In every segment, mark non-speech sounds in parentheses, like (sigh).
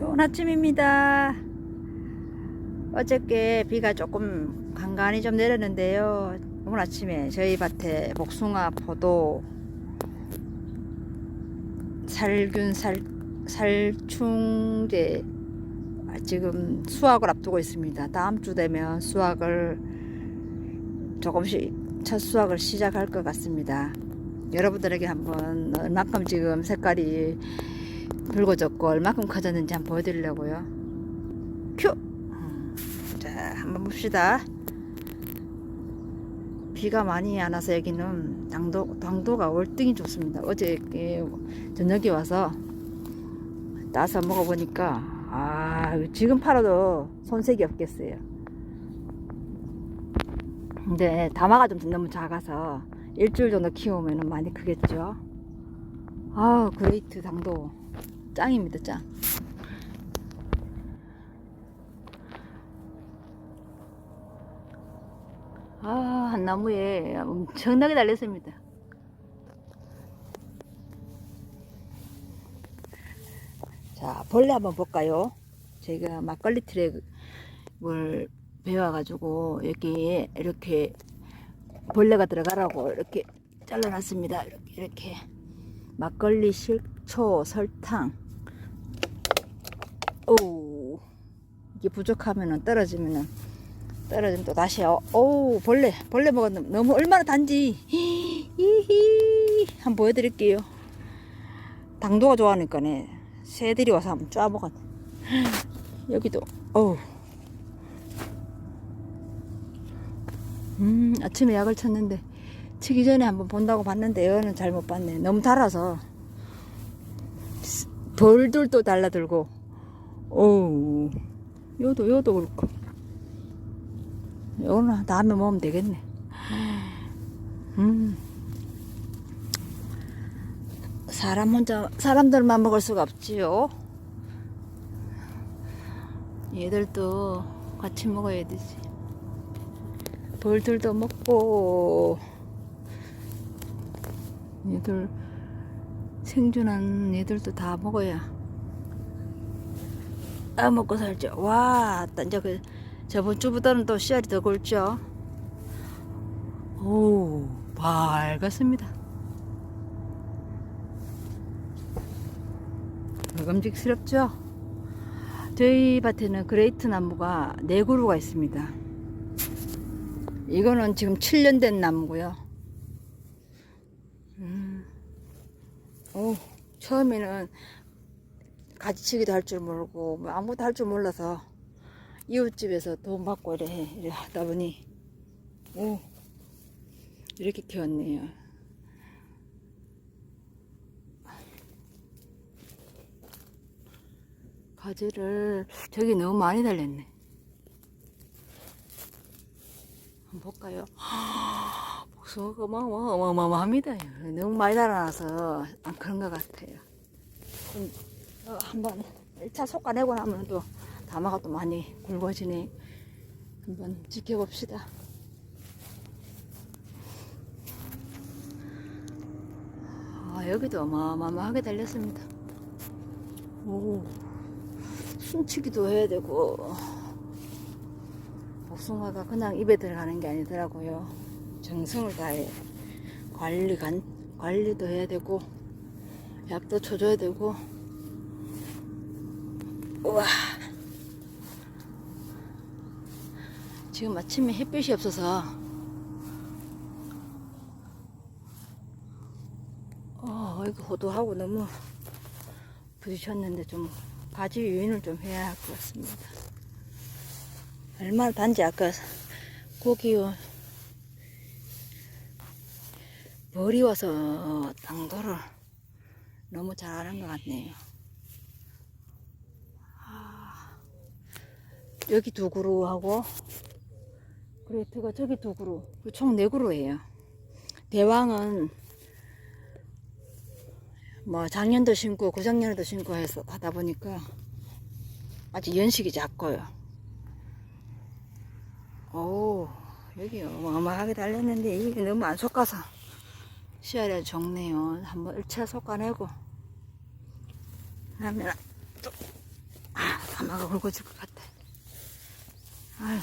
좋은 아침입니다. 어저께 비가 조금 간간히 좀 내렸는데요. 오늘 아침에 저희 밭에 복숭아, 포도, 살균, 살, 살충제 지금 수확을 앞두고 있습니다. 다음 주 되면 수확을 조금씩 첫 수확을 시작할 것 같습니다. 여러분들에게 한번 얼마큼 지금 색깔이 붉어졌고 얼마큼 커졌는지 한번 보여드리려고요. 큐! 자, 한번 봅시다. 비가 많이 안 와서 여기는 당도, 당도가 월등히 좋습니다. 어제 예, 저녁에 와서 따서 먹어보니까, 아, 지금 팔아도 손색이 없겠어요. 근데 다마가 좀 너무 작아서 일주일 정도 키우면 많이 크겠죠. 아, 그레이트 당도 짱입니다, 짱. 아, 한 나무에 엄청나게 달렸습니다. 자, 벌레 한번 볼까요? 제가 막걸리 트랙을 배워가지고 여기 이렇게 벌레가 들어가라고 이렇게 잘라놨습니다. 이렇게, 이렇게. 막걸리, 식초, 설탕. 오, 이게 부족하면은 떨어지면은 떨어지면 또 다시 어, 오 벌레 벌레 먹었는데 너무 얼마나 단지 히히 한번 보여드릴게요. 당도가 좋아하니까네 새들이 와서 한번 쫙 먹었네. 여기도 어우. 음 아침에 약을 쳤는데 치기 전에 한번 본다고 봤는데 얘는 잘못 봤네. 너무 달아서 돌들도 달라들고 어우 요도 요도 그렇고 요거는 다음에 먹으면 되겠네. 음. 사람 혼자 사람들만 먹을 수가 없지요. 얘들도 같이 먹어야 되지. 벌들도 먹고 얘들 생존한 얘들도 다 먹어야 아 먹고 살죠. 와, 이제 그 저번 주보다는 또 씨알이 더 굵죠. 오, 밝았습니다. 먹음직스럽죠? 저희 밭에는 그레이트 나무가 네 그루가 있습니다. 이거는 지금 7년 된 나무고요. 음. 오, 처음에는 가지치기도 할 줄 모르고 뭐 아무것도 할 줄 몰라서 이웃집에서 돈 받고 이래, 해. 이래 하다 보니 오 이렇게 키웠네요. 가지를 저기 너무 많이 달렸네. 한번 볼까요? (gasps) 복숭아가 어마어마- 어마어마합니다. 너무 많이 달아나서 안 그런 것 같아요. 좀, 어, 한번 1차 솎아내고 나면 또 다마가 또 많이 굵어지네. 한번 지켜봅시다. 아, 여기도 어마어마하게 달렸습니다. 오, 숨치기도 해야 되고, 복숭아가 그냥 입에 들어가는 게 아니더라고요. 정성을 다해 관리, 간, 관리도 해야 되고, 약도 쳐줘야 되고, 우와. 지금 아침에 햇빛이 없어서, 어, 이거 호도하고 너무 부딪혔는데 좀 바지 유인을 좀 해야 할 것 같습니다. 얼마나 단지 아까 고기 머리 와서 당도를 너무 잘하는 것 같네요. 여기 두 그루하고 그레이트가 저기 두 그루 총 네 그루예요. 대왕은 뭐 작년도 심고 고작년에도 심고 해서 하다 보니까 아직 연식이 작고요. 오 여기 어마어마하게 달렸는데 이게 너무 안 섞어서 씨알이 적네요. 한번 1차 섞어내고 하면 또 엄마가 굵어질 것 같아. 아유,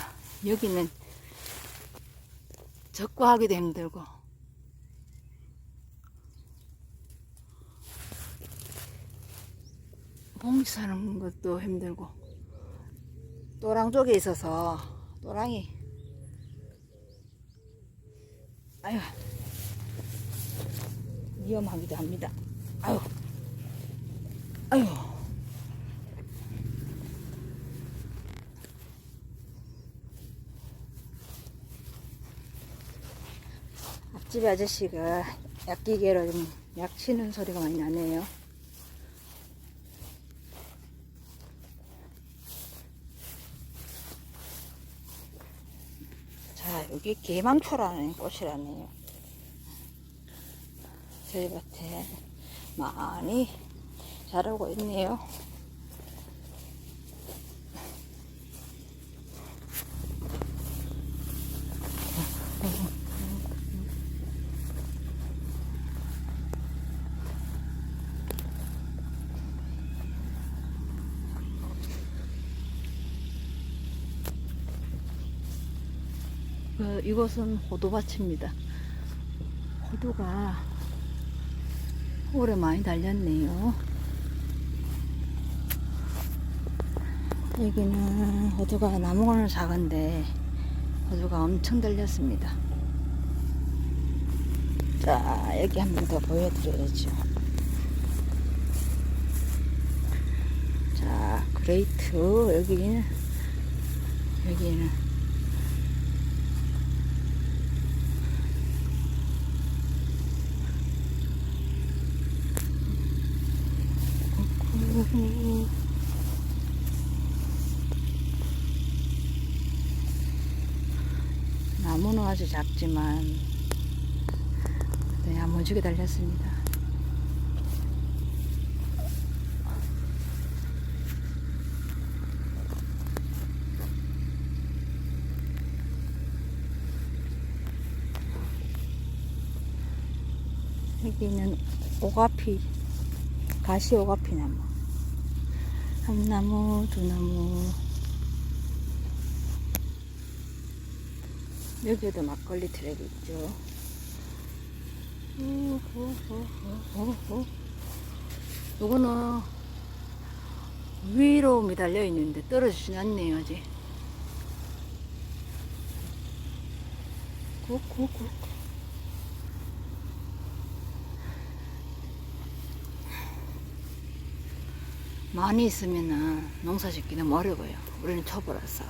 여기는 적과하기도 힘들고. 봉지 사는 것도 힘들고. 또랑 쪽에 있어서 또랑이 아유 위험하기도 합니다. 아유 아유 앞집 아저씨가 약기계로 좀 약 치는 소리가 많이 나네요. 자, 여기 개망초라는 꽃이라네요. 저희 밭에 많이 자라고 있네요. 그, 이곳은 호두밭입니다. 호두가 올해 많이 달렸네요. 여기는 호두가 나무는 작은데 호두가 엄청 달렸습니다. 자, 여기 한 번 더 보여드려야죠. 자, 그레이트 여기는 여기는 나무는 아주 작지만 네, 야무지게 달렸습니다. 여기는 오가피, 가시 오가피 나무. 한 나무, 두 나무. 여기도 막걸리 트랙 있죠. 요거는 위로 매달려 있는데 떨어지진 않네요, 아직. 꾹꾹꾹. 많이 있으면은 농사 짓기 너무 어려워요. 우리는 초보라서.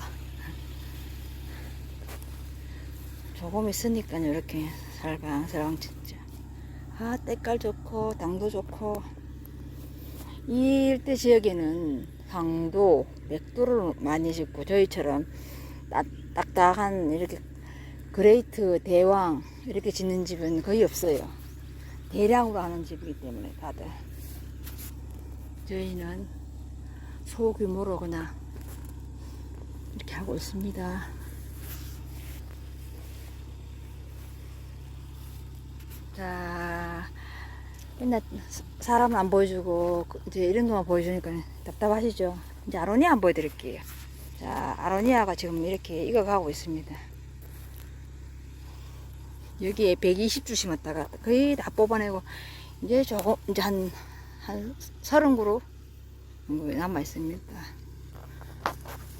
조금 있으니까 이렇게 살방살방 진짜. 아, 때깔 좋고, 당도 좋고. 이 일대 지역에는 황도, 맥도를 많이 짓고, 저희처럼 딱, 딱딱한 이렇게 그레이트, 대왕, 이렇게 짓는 집은 거의 없어요. 대량으로 하는 집이기 때문에 다들. 저희는 소규모로 그냥 이렇게 하고 있습니다. 자, 맨날 사람 안 보여주고 그 이제 이런 것만 보여주니까 답답하시죠? 이제 아로니아 안 보여드릴게요. 자, 아로니아가 지금 이렇게 익어가고 있습니다. 여기에 120주 심었다가 거의 다 뽑아내고 이제 조금 이제 한, 한 30그루 남아 있습니다.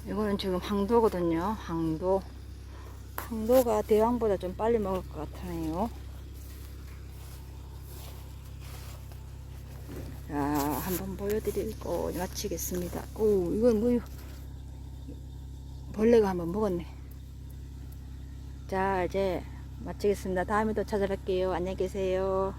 이거는 지금 황도거든요. 황도. 황도가 대왕보다 좀 빨리 먹을 것 같아요. 자, 한번 보여드리고 마치겠습니다. 오, 이건 뭐, 벌레가 한번 먹었네. 자, 이제 마치겠습니다. 다음에 또 찾아뵐게요. 안녕히 계세요.